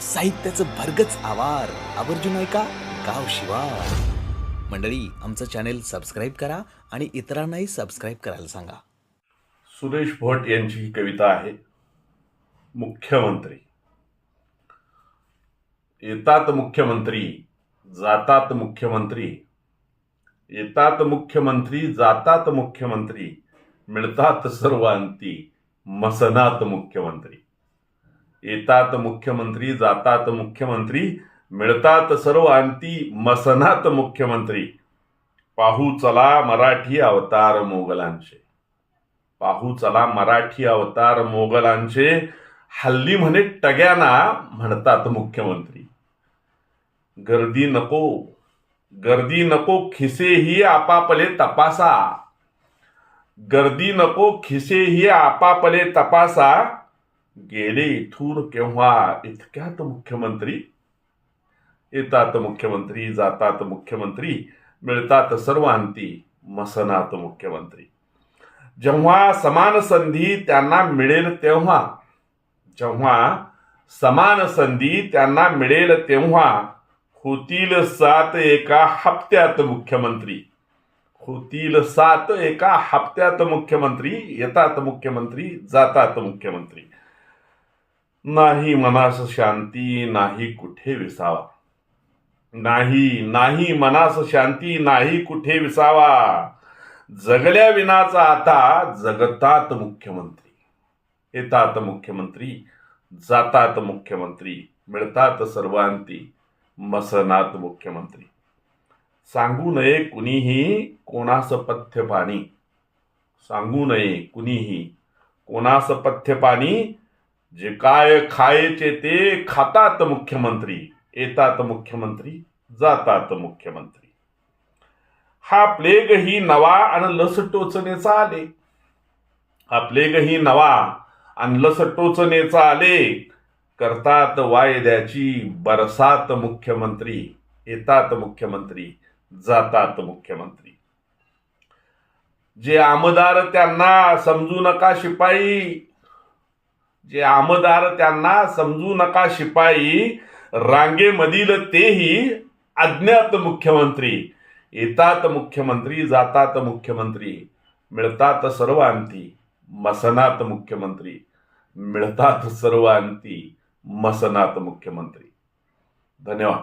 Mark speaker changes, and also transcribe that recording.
Speaker 1: साहित्याचं भरगच आवार. आवर्जून ऐका गाव शिवार मंडळी आमचं चॅनेल सबस्क्राईब करा आणि इतरांनाही सबस्क्राईब करायला सांगा.
Speaker 2: सुरेश भट यांची ही कविता आहे. मुख्यमंत्री. येतात मुख्यमंत्री जातात मुख्यमंत्री. येतात मुख्यमंत्री जातात मुख्यमंत्री. मिळतात सर्वांती मसनात मुख्यमंत्री. येतात मुख्यमंत्री जातात मुख्यमंत्री मिळतात सर्व अंती मसनात मुख्यमंत्री. पाहू चला मराठी अवतार मोगलांचे. पाहू चला मराठी अवतार मोगलांचे. हल्ली म्हणे टग्याना म्हणतात मुख्यमंत्री. गर्दी नको गर्दी नको खिसेही आपापले तपासा. गर्दी नको खिसेही आपापले तपासा. गेले इथून केव्हा? इतक्यात मुख्यमंत्री. येतात मुख्यमंत्री जातात मुख्यमंत्री मिळतात सर्वांती मसनात मुख्यमंत्री. जेव्हा समान संधी त्यांना मिळेल तेव्हा जेव्हा समान संधी त्यांना मिळेल तेव्हा होतील सात एका हप्त्यात मुख्यमंत्री. होतील सात एका हप्त्यात मुख्यमंत्री येतात मुख्यमंत्री जातात मुख्यमंत्री. नाही मनास शांती नाही कुठे विसावा. नाही नाही मनास शांती नाही कुठे विसावा. जगल्या विनाचा आता जगतात मुख्यमंत्री. येतात मुख्यमंत्री जातात मुख्यमंत्री मिळतात सर्वांती मसनात मुख्यमंत्री. सांगू नये कुणीही कोणास पथ्य पाणी सांगू नये कुणीही कोणास पथ्य पाणी जे काय खायचे ते खातात मुख्यमंत्री येतात मुख्यमंत्री जातात मुख्यमंत्री. हा प्लेग ही नवा आणि लस टोचनेचा आले. हा प्लेग ही नवा आणि लस टोचनेचा आले. करतात वायद्याची बरसात मुख्यमंत्री येतात मुख्यमंत्री जातात मुख्यमंत्री. जे आमदार त्यांना समजू नका शिपाई जे आमदार त्यांना समजू नका शिपाई रांगेमधील तेही अज्ञात मुख्यमंत्री. येतात मुख्यमंत्री जातात मुख्यमंत्री. मिळतात सर्व अंती मसनात मुख्यमंत्री. मिळतात सर्व अंती मसनात मुख्यमंत्री. धन्यवाद.